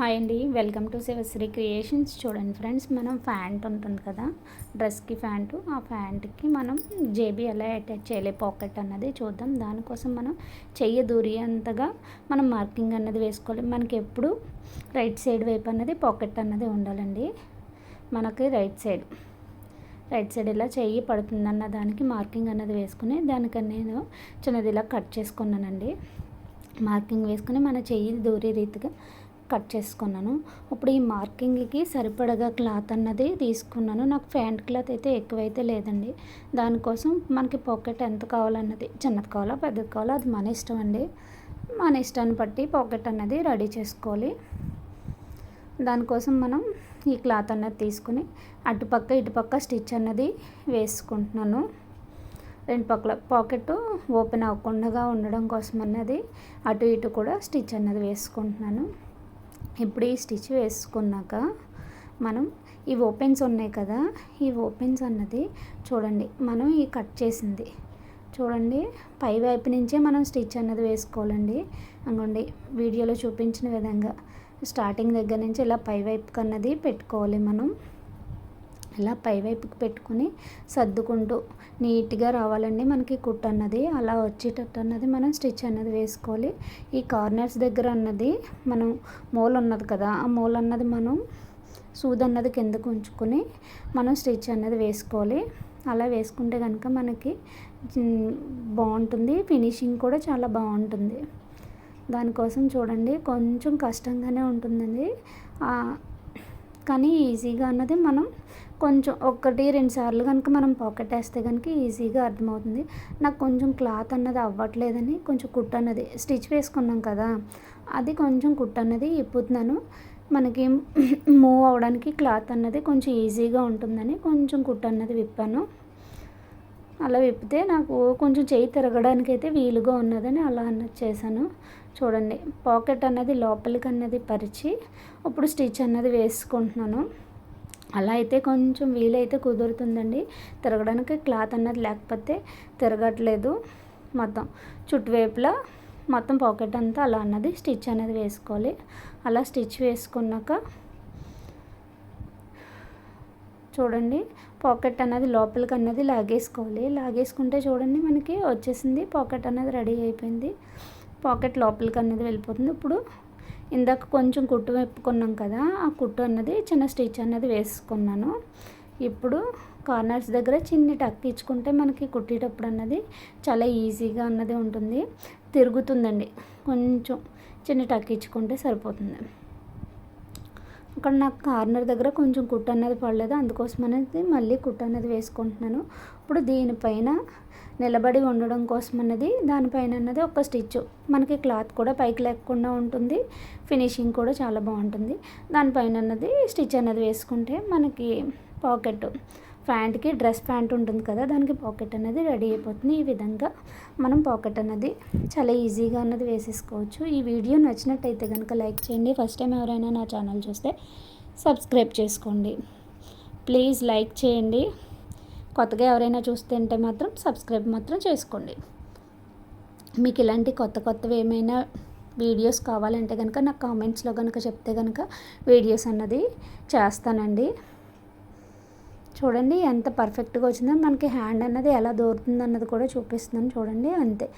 Hi అండి. Welcome to Sivasri creations. చూడండి friends మనం ఫ్యాంట్ ఉంటుంది కదా డ్రెస్కి ఫ్యాంటు ఆ ఫ్యాంట్కి మనం జేబీ ఎలా అటాచ్ చేయలే పాకెట్ అన్నది చూద్దాం. దానికోసం మనం చెయ్యి దూరి అంతగా మనం మార్కింగ్ అన్నది వేసుకోవాలి. మనకి ఎప్పుడు రైట్ సైడ్ వైపు అన్నది పాకెట్ అన్నది ఉండాలండి. మనకి రైట్ సైడ్ రైట్ సైడ్ ఇలా చెయ్యి పడుతుందన్న దానికి మార్కింగ్ అన్నది వేసుకుని దానికన్నా నేను చిన్నది ఇలా కట్ చేసుకున్నానండి. మార్కింగ్ వేసుకుని మన చెయ్యి దూరే రీతిగా కట్ చేసుకున్నాను. ఇప్పుడు ఈ మార్కింగ్కి సరిపడగా క్లాత్ అన్నది తీసుకున్నాను. నాకు ఫ్యాంట్ క్లాత్ అయితే ఎక్కువైతే లేదండి. దానికోసం మనకి పాకెట్ ఎంత కావాలన్నది చిన్నది కావాలా పెద్దది కావాలా అది మన ఇష్టం అండి. మన ఇష్టాన్ని బట్టి పాకెట్ అన్నది రెడీ చేసుకోవాలి. దానికోసం మనం ఈ క్లాత్ అన్నది తీసుకుని అటుపక్క ఇటుపక్క స్టిచ్ అన్నది వేసుకుంటున్నాను. రెండు పక్కల పాకెట్ ఓపెన్ అవ్వకుండా ఉండడం కోసం అన్నది అటు ఇటు కూడా స్టిచ్ అన్నది వేసుకుంటున్నాను. ఇప్పుడు ఈ స్టిచ్ వేసుకున్నాక మనం ఈ ఓపెన్స్ ఉన్నాయి కదా ఈ ఓపెన్స్ అన్నది చూడండి మనం ఈ కట్ చేసింది. చూడండి పై వైపు నుంచే మనం స్టిచ్ అన్నది వేసుకోవాలండి. అనుకోండి వీడియోలో చూపించిన విధంగా. స్టార్టింగ్ దగ్గర నుంచి ఇలా పై వైపుకి అన్నది పెట్టుకోవాలి మనం. ఇలా పైవైపుకి పెట్టుకుని సర్దుకుంటూ నీట్గా రావాలండి మనకి కుట్ అన్నది. అలా వచ్చేటట్టు అన్నది మనం స్టిచ్ అన్నది వేసుకోవాలి. ఈ కార్నర్స్ దగ్గర అన్నది మనం మూల ఉన్నది కదా ఆ మూల అన్నది మనం సూద్ అన్నది కిందకు ఉంచుకొని మనం స్టిచ్ అన్నది వేసుకోవాలి. అలా వేసుకుంటే కనుక మనకి బాగుంటుంది. ఫినిషింగ్ కూడా చాలా బాగుంటుంది. దానికోసం చూడండి కొంచెం కష్టంగానే ఉంటుందండి. కానీ ఈజీగా అన్నది మనం కొంచెం ఒకటి రెండు సార్లు కనుక మనం పాకెట్ వేస్తే కనుక ఈజీగా అర్థమవుతుంది. నాకు కొంచెం క్లాత్ అన్నది అవ్వట్లేదని కొంచెం కుట్ అన్నది స్టిచ్ వేసుకున్నాం కదా అది కొంచెం కుట్ అన్నది ఇప్పుతున్నాను. మనకి మూవ్ అవడానికి క్లాత్ అన్నది కొంచెం ఈజీగా ఉంటుందని కొంచెం కుట్ అన్నది విప్పాను. అలా విప్పితే నాకు కొంచెం చేయి తిరగడానికి అయితే వీలుగా ఉన్నదని అలా అన్నది చేశాను. చూడండి పాకెట్ అన్నది లోపలికి అన్నది పరిచి ఇప్పుడు స్టిచ్ అన్నది వేసుకుంటున్నాను. అలా అయితే కొంచెం వీలైతే కుదురుతుందండి. తిరగడానికి క్లాత్ అన్నది లేకపోతే తిరగట్లేదు మొత్తం. చుట్టువైపులా మొత్తం పాకెట్ అంతా అలా అన్నది స్టిచ్ అనేది వేసుకోవాలి. అలా స్టిచ్ వేసుకున్నాక చూడండి. పాకెట్ అనేది లోపలికి అన్నది లాగేసుకోవాలి. లాగేసుకుంటే చూడండి మనకి వచ్చేసింది. పాకెట్ అనేది రెడీ అయిపోయింది. పాకెట్ లోపలికి అన్నది వెళ్ళిపోతుంది. ఇప్పుడు ఇందాక కొంచెం కుట్టు వెప్పుకున్నాం కదా ఆ కుట్టు అన్నది చిన్న స్టిచ్ అన్నది వేసుకున్నాను. ఇప్పుడు కార్నర్స్ దగ్గర చిన్ని టక్ ఇచ్చుకుంటే మనకి కుట్టేటప్పుడు అన్నది చాలా ఈజీగా అన్నది ఉంటుంది. తిరుగుతుందండి. కొంచెం చిన్న టక్ ఇచ్చుకుంటే సరిపోతుంది. అక్కడ నాకు కార్నర్ దగ్గర కొంచెం కుట్టు అన్నది పడలేదు. అందుకోసం అనేది మళ్ళీ కుట్టు అన్నది వేసుకుంటున్నాను. ఇప్పుడు దీనిపైన నిలబడి ఉండడం కోసం అన్నది దానిపైన అన్నది ఒక స్టిచ్. మనకి క్లాత్ కూడా పైకి లేకుండా ఉంటుంది. ఫినిషింగ్ కూడా చాలా బాగుంటుంది. దానిపైన అన్నది స్టిచ్ అన్నది వేసుకుంటే మనకి పాకెట్ ప్యాంట్కి డ్రెస్ ప్యాంట్ ఉంటుంది కదా దానికి పాకెట్ అనేది రెడీ అయిపోతుంది. ఈ విధంగా మనం పాకెట్ అనేది చాలా ఈజీగా అన్నది వేసేసుకోవచ్చు. ఈ వీడియో నచ్చినట్టయితే కనుక లైక్ చేయండి. ఫస్ట్ టైం ఎవరైనా నా ఛానల్ చూస్తే సబ్స్క్రైబ్ చేసుకోండి. ప్లీజ్ లైక్ చేయండి. కొత్తగా ఎవరైనా చూస్తుంటే మాత్రం సబ్స్క్రైబ్ మాత్రం చేసుకోండి. మీకు ఇలాంటి కొత్త కొత్తవి ఏమైనా వీడియోస్ కావాలంటే కనుక నాకు కామెంట్స్లో కనుక చెప్తే కనుక వీడియోస్ అన్నది చేస్తానండి. చూడండి ఎంత పర్ఫెక్ట్గా వచ్చిందో. మనకి హ్యాండ్ అన్నది ఎలా దోరుతుంది అన్నది కూడా చూపిస్తున్నాను చూడండి అంతే.